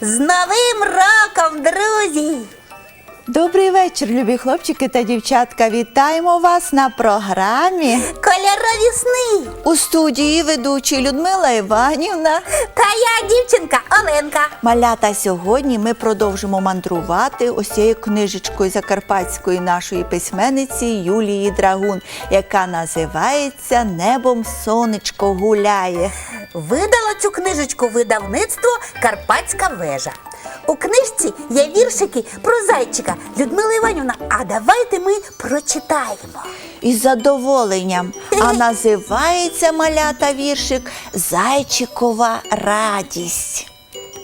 З Новим роком, друзі! Добрий вечір, любі хлопчики та дівчатка. Вітаємо вас на програмі. Кольорові сни! У студії ведучі Людмила Іванівна. Та я дівчинка Оленка. Малята, сьогодні ми продовжимо мандрувати ось цією книжечкою закарпатської нашої письменниці Юлії Драгун, яка називається Небом сонечко гуляє. Видала цю книжечку видавництво Карпатська вежа. У книжці є віршики про зайчика. Людмила Іванівна, а давайте ми прочитаємо. Із задоволенням. А називається малята віршик Зайчикова радість.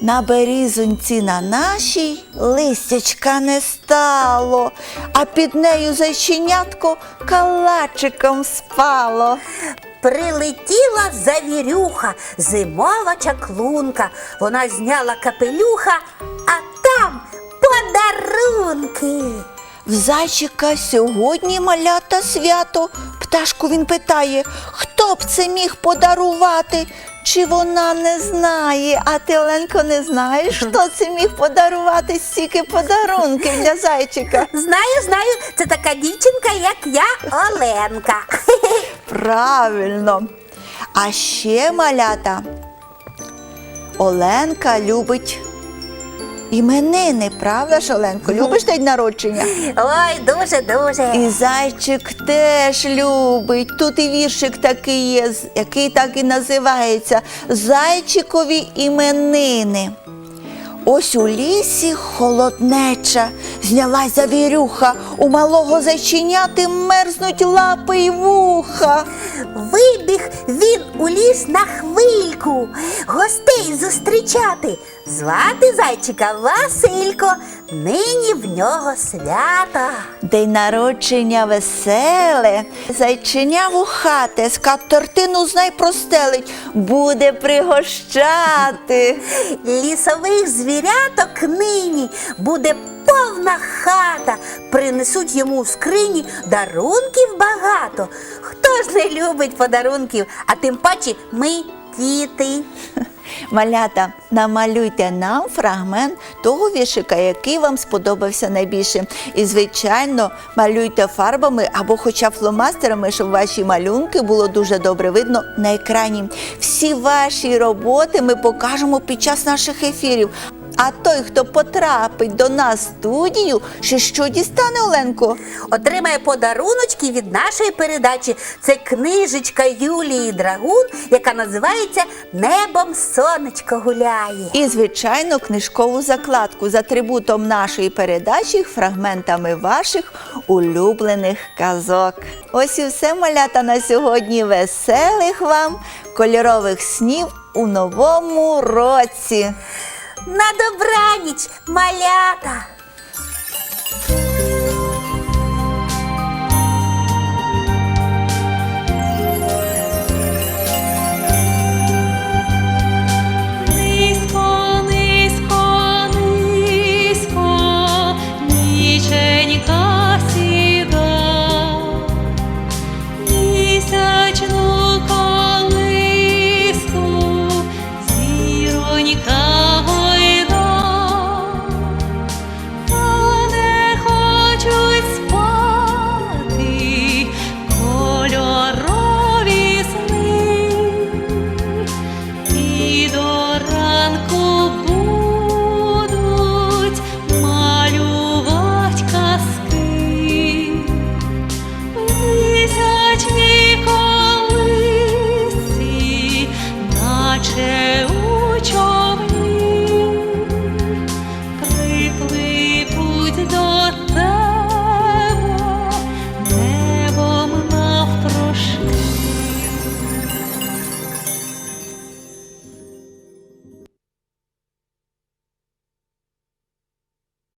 На берізоньці на нашій листячка не стало, а під нею зайченятко калачиком спало. Прилетіла завірюха, зимова чаклунка. Вона зняла капелюха, а там подарунки. В зайчика сьогодні малята свято. Пташку він питає, хто б це міг подарувати? Чи вона не знає, а ти, Оленко, не знаєш, хто це міг подарувати стільки подарунків для зайчика? Знаю, знаю, це така дівчинка, як я, Оленка. Правильно. А ще малята. Оленка любить іменини, правда ж, Оленко? Любиш день народження? Ой, дуже, дуже. І зайчик теж любить. Тут і віршик такий є, який так і називається Зайчикові іменини. Ось у лісі холоднеча, знялась завірюха, у малого зайченяти мерзнуть лапи й вуха. Вибіг він у ліс на хвильку, гостей зустрічати. Звати зайчика Василько, нині в нього свято. День народження веселе, зайченя вухате, скатертину знай простелить, буде пригощати. Лісових звіряток нині буде повна хата. Принесуть йому в скрині дарунків багато. Хто ж не любить подарунків, а тим паче ми діти. Малята, намалюйте нам фрагмент того віршика, який вам сподобався найбільше. І, звичайно, малюйте фарбами або хоча б фломастерами, щоб ваші малюнки було дуже добре видно на екрані. Всі ваші роботи ми покажемо під час наших ефірів. А той, хто потрапить до нас в студію, ще що дістане Оленко? Отримає подаруночки від нашої передачі. Це книжечка Юлії Драгун, яка називається Небом сонечко гуляє. І, звичайно, книжкову закладку з атрибутом нашої передачі, фрагментами ваших улюблених казок. Ось і все, малята, на сьогодні. Веселих вам кольорових снів у новому році. На добраніч, малята!